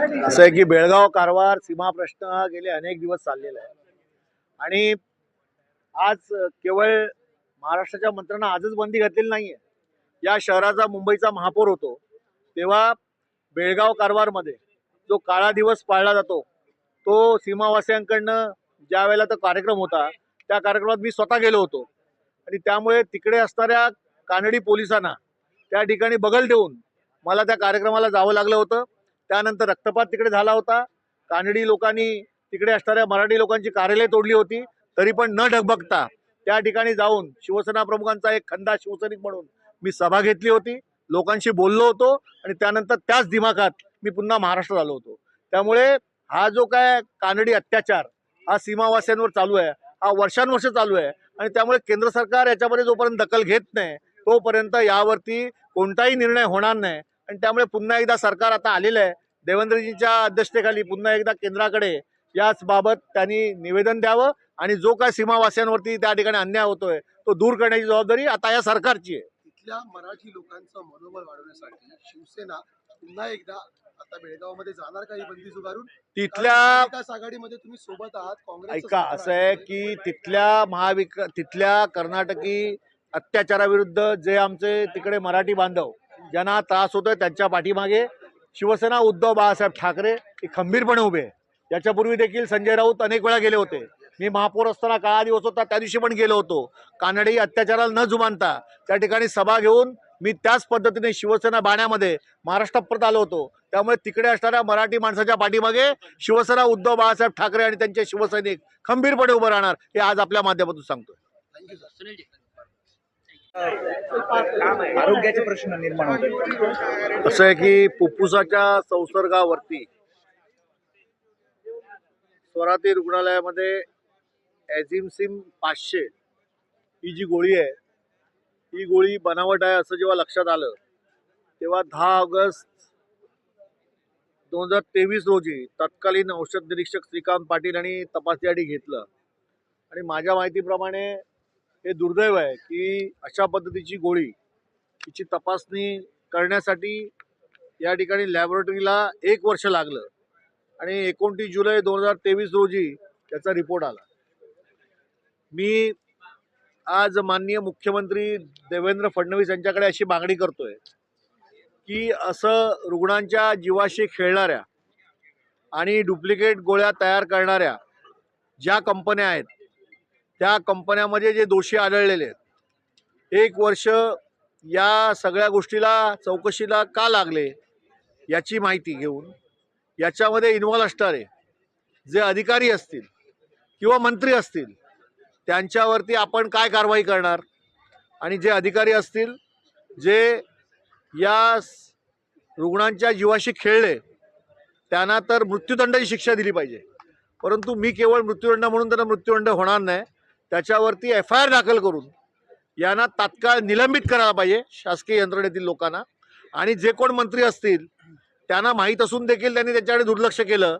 असं आहे की बेळगाव कारवार सीमा प्रश्न हा गेले अनेक दिवस चाललेला आहे. आणि आज केवळ महाराष्ट्राच्या मंत्र्यांना आजच बंदी घातलेली नाहीये. या शहराचा मुंबईचा महापौर होतो. तेव्हा बेळगाव कारवारमध्ये जो काळा दिवस पाळला जातो तो सीमावासियांकडनं ज्या वेळेला तो कार्यक्रम होता त्या कार्यक्रमात मी स्वतः गेलो होतो. आणि त्यामुळे तिकडे असणाऱ्या कानडी पोलिसांना त्या ठिकाणी बगल देऊन मला त्या कार्यक्रमाला जावं लागलं होतं. त्यानंतर रक्तपात तिकडे झाला होता. कानडी लोकांनी तिकडे असणाऱ्या मराठी लोकांची कार्यालय तोडली होती. तरी पण न ढगबगता त्या ठिकाणी जाऊन शिवसेना प्रमुखांचा एक खंदा शिवसैनिक म्हणून मी सभा घेतली होती. लोकांशी बोललो होतो आणि त्यानंतर त्याच दिमाखात मी पुन्हा महाराष्ट्रात आलो होतो. त्यामुळे हा जो काय कानडी अत्याचार हा सीमावासियांवर चालू आहे. हा वर्षानुवर्ष चालू आहे. आणि त्यामुळे केंद्र सरकार याच्यामध्ये जोपर्यंत दखल घेत नाही तोपर्यंत यावरती कोणताही निर्णय होणार नाही. आणि त्यामुळे पुन्हा एकदा सरकार आता आलेलं आहे. देवेंद्रजींच्या अध्यक्षतेखाली पुन्हा एकदा केंद्राकडे याच बाबत त्यांनी निवेदन द्यावं आणि जो काय सीमावासियांवरती त्या ठिकाणी अन्याय होतोय तो दूर करण्याची जबाबदारी आता या सरकारची आहे. तिथल्या मराठी लोकांचं मनोबल वाढवण्यासाठी शिवसेना पुन्हा एकदा आता बेळगावमध्ये जाणार काही बंदी झुगारून तिथल्या आघाडीमध्ये तुम्ही सोबत आहात काँग्रेसचं ऐका असं आहे की तिथल्या महाविक तिथल्या कर्नाटकी अत्याचाराविरुद्ध जे आमचे तिकडे मराठी बांधव ज्यांना त्रास होतोय त्यांच्या पाठीमागे शिवसेना उद्धव बाळासाहेब ठाकरे हे खंबीरपणे उभे. याच्यापूर्वी देखील संजय राऊत अनेक वेळा गेले होते. मी महापौर असताना काळा दिवस होता त्या दिवशी पण गेलो होतो. कानडी अत्याचाराला न जुमानता त्या ठिकाणी सभा घेऊन मी त्याच पद्धतीने शिवसेना बाण्यामध्ये महाराष्ट्रात परत आलो होतो. त्यामुळे तिकडे असणाऱ्या मराठी माणसाच्या पाठीमागे शिवसेना उद्धव बाळासाहेब ठाकरे आणि त्यांचे शिवसैनिक खंबीरपणे उभं राहणार हे आज आपल्या माध्यमातून सांगतो थँक्यू सर आरोग्याचे प्रश्न निर्माण होतात. असं आहे की फुफ्फुसाच्या संसर्गावरती स्वराती रुग्णालयामध्ये ॲझिमसिम पाचशे ही जी गोळी आहे ही गोळी बनावट आहे असं जेव्हा लक्षात आलं तेव्हा दहा ऑगस्ट दोन हजार तेवीस रोजी तत्कालीन औषध निरीक्षक श्रीकांत पाटील यांनी तपासणीसाठी घेतलं. आणि माझ्या माहितीप्रमाणे हे दुर्दैव आहे की अशा पद्धतीची गोळी तिची तपासणी करण्यासाठी या ठिकाणी लॅबोरेटरीला एक वर्ष लागलं. आणि एकोणतीस जुलै दोन हजार तेवीस रोजी त्याचा रिपोर्ट आला. मी आज माननीय मुख्यमंत्री देवेंद्र फडणवीस यांच्याकडे अशी मागणी करतोय की असं रुग्णांच्या जीवाशी खेळणाऱ्या आणि डुप्लिकेट गोळ्या तयार करणाऱ्या ज्या कंपन्या आहेत त्या कंपन्यामध्ये जे दोषी आढळलेले आहेत. एक वर्ष या सगळ्या गोष्टीला चौकशीला का लागले याची माहिती घेऊन याच्यामध्ये इन्व्हॉल्व असणारे जे अधिकारी असतील किंवा मंत्री असतील त्यांच्यावरती आपण काय कारवाई करणार? आणि जे अधिकारी असतील जे या रुग्णांच्या जीवाशी खेळले त्यांना तर मृत्यूदंडाची शिक्षा दिली पाहिजे. परंतु मी केवळ मृत्यूदंड म्हणून त्यांना मृत्यूदंड होणार नाही. त्याच्यावरती एफ आय आर दाखल करून यांना तात्काळ निलंबित करायला पाहिजे शासकीय यंत्रणेतील लोकांना. आणि जे कोण मंत्री असतील त्यांना माहीत असून देखील त्यांनी त्याच्याकडे दुर्लक्ष केलं.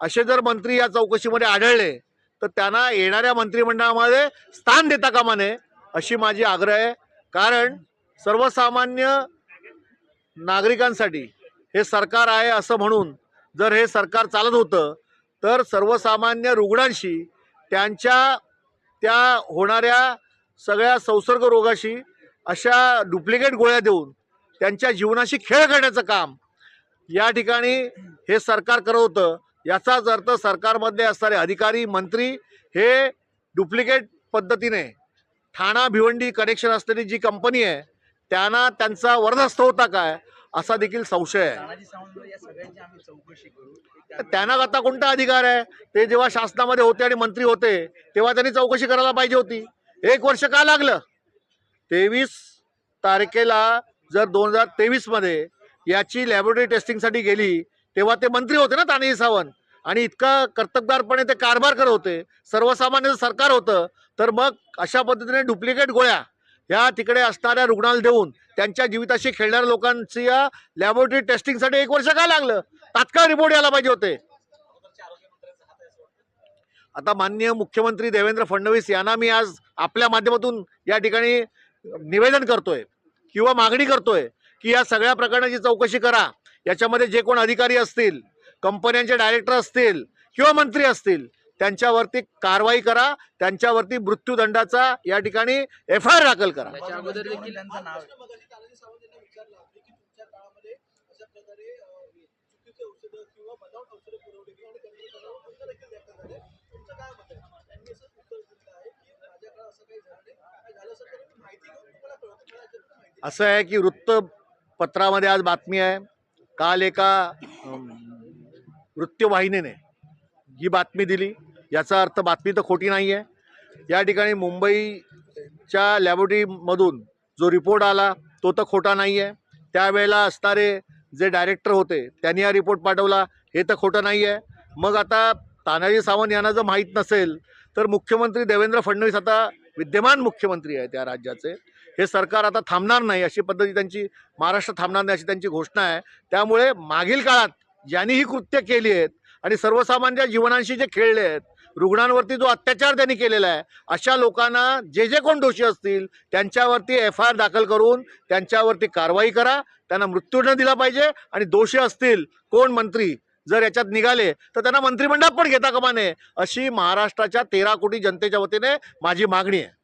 असे जर मंत्री या चौकशीमध्ये आढळले तर त्यांना येणाऱ्या मंत्रिमंडळामध्ये स्थान देता कामा नये अशी माझी आग्रह आहे. कारण सर्वसामान्य नागरिकांसाठी हे सरकार आहे असं म्हणून जर हे सरकार चालत होतं तर सर्वसामान्य रुग्णांशी त्यांच्या त्या होणाऱ्या सगळ्या संसर्ग रोगाशी अशा डुप्लिकेट गोळ्या देऊन त्यांच्या जीवनाशी खेळ करण्याचं काम या ठिकाणी हे सरकार करत होतं. याचाच अर्थ सरकारमधले असणारे अधिकारी मंत्री हे डुप्लिकेट पद्धतीने ठाणा भिवंडी कनेक्शन असलेली जी कंपनी आहे त्यांना त्यांचा वरदस्त होता काय? असा देखील संशय आहे. त्यांना आता कोणता अधिकार आहे? ते जेव्हा शासनामध्ये होते आणि मंत्री होते तेव्हा त्यांनी चौकशी करायला पाहिजे होती. एक वर्ष का लागलं? तेवीस तारखेला जर दोन हजार तेवीसमध्ये याची लॅबोरेटरी टेस्टिंगसाठी गेली तेव्हा ते मंत्री होते ना तानाजी सावंत. आणि इतका कर्तबदारपणे ते कारभार करत होते. सर्वसामान्य सरकार होतं. तर मग अशा पद्धतीने डुप्लिकेट गोळ्या ह्या तिकडे असणाऱ्या रुग्णाला देऊन त्यांच्या जीविताशी खेळणाऱ्या लोकांची या लॅबोरेटरी टेस्टिंगसाठी एक वर्ष का लागलं? तात्काळ रिपोर्ट यायला पाहिजे होते. आता माननीय मुख्यमंत्री देवेंद्र फडणवीस यांना मी आज आपल्या माध्यमातून या ठिकाणी निवेदन करतोय किंवा मागणी करतोय की या सगळ्या प्रकरणाची चौकशी करा. याच्यामध्ये जे कोण अधिकारी असतील कंपन्यांचे डायरेक्टर असतील किंवा मंत्री असतील त्यांच्यावरती कारवाई करा त्यांच्यावरती मृत्यूदंडाचा या ठिकाणी एफ आय आर दाखल करा. त्याच्या अगोदर देखील त्यांचं नाव आहे. तानाजी सावंत यांना विचारलं की तुमच्या काळामध्ये अशा प्रकारे अं, चुकीचे औषधं किंवा बनावट औषधं पुरवली गेली आणि त्यांनी बनावट औषधं देखील व्यक्त झाले तुमचं काय मत आहे? त्यांनी असं आहे की वृत्तपत्रामध्ये आज बातमी आहे. काल एका वृत्तवाहिनीने ही बातमी दिली. याचा अर्थ बातमी तर खोटी नाही आहे या ठिकाणी मुंबईच्या लॅबोरेटरीमधून जो रिपोर्ट आला तो तर खोटा नाही आहे त्यावेळेला असणारे जे डायरेक्टर होते त्यांनी हा रिपोर्ट पाठवला. हे तर खोटं नाही आहे मग आता तानाजी सावंत यांना जर माहीत नसेल तर मुख्यमंत्री देवेंद्र फडणवीस आता विद्यमान मुख्यमंत्री आहे त्या राज्याचे. हे सरकार आता थांबणार नाही अशी पद्धती त्यांची महाराष्ट्र थांबणार नाही अशी त्यांची घोषणा आहे. त्यामुळे मागील काळात ज्यांनी ही कृत्य केली आहेत आणि सर्वसामान्य जीवनांशी जे खेळले आहेत रुग्णांवरती जो अत्याचार त्यांनी केलेला आहे अशा लोकांना जे जे कोण दोषी असतील त्यांच्यावरती एफ आय आर दाखल करून त्यांच्यावरती कारवाई करा त्यांना मृत्यूदंड दिला पाहिजे आणि दोषी असतील कोण मंत्री जर याच्यात निघाले तर त्यांना मंत्रिमंडळात पण घेता कामा नये अशी महाराष्ट्राच्या तेरा कोटी जनतेच्या वतीने माझी मागणी आहे.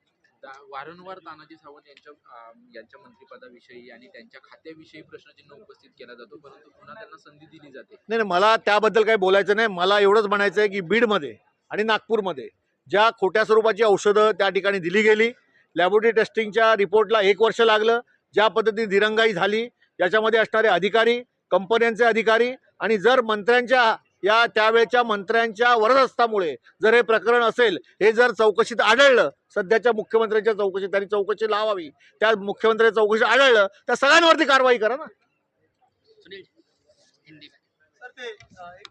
वारंवार तानाजी सावंत यांच्या यांच्या मंत्रिपदाविषयी आणि त्यांच्या खात्याविषयी प्रश्नचिन्ह उपस्थित केला जातो परंतु पुन्हा त्यांना संधी दिली जाते. नाही नाही, मला त्याबद्दल काही बोलायचं नाही मला एवढंच म्हणायचं आहे की बीडमध्ये आणि नागपूरमध्ये. ज्या खोट्या स्वरूपाची औषधं त्या ठिकाणी दिली गेली लॅबोरेटरी टेस्टिंगच्या रिपोर्टला एक वर्ष लागलं ज्या पद्धतीने दिरंगाई झाली याच्यामध्ये असणारे अधिकारी कंपन्यांचे अधिकारी आणि जर मंत्र्यांच्या या त्यावेळच्या मंत्र्यांच्या वरदस्तामुळे जर हे प्रकरण असेल हे जर चौकशीत आढळलं सध्याच्या मुख्यमंत्र्यांच्या चौकशीत त्यांनी चौकशी लावावी त्या मुख्यमंत्र्यांच्या चौकशीत आढळलं त्या सगळ्यांवरती कारवाई करा ना. सर ते अं, एक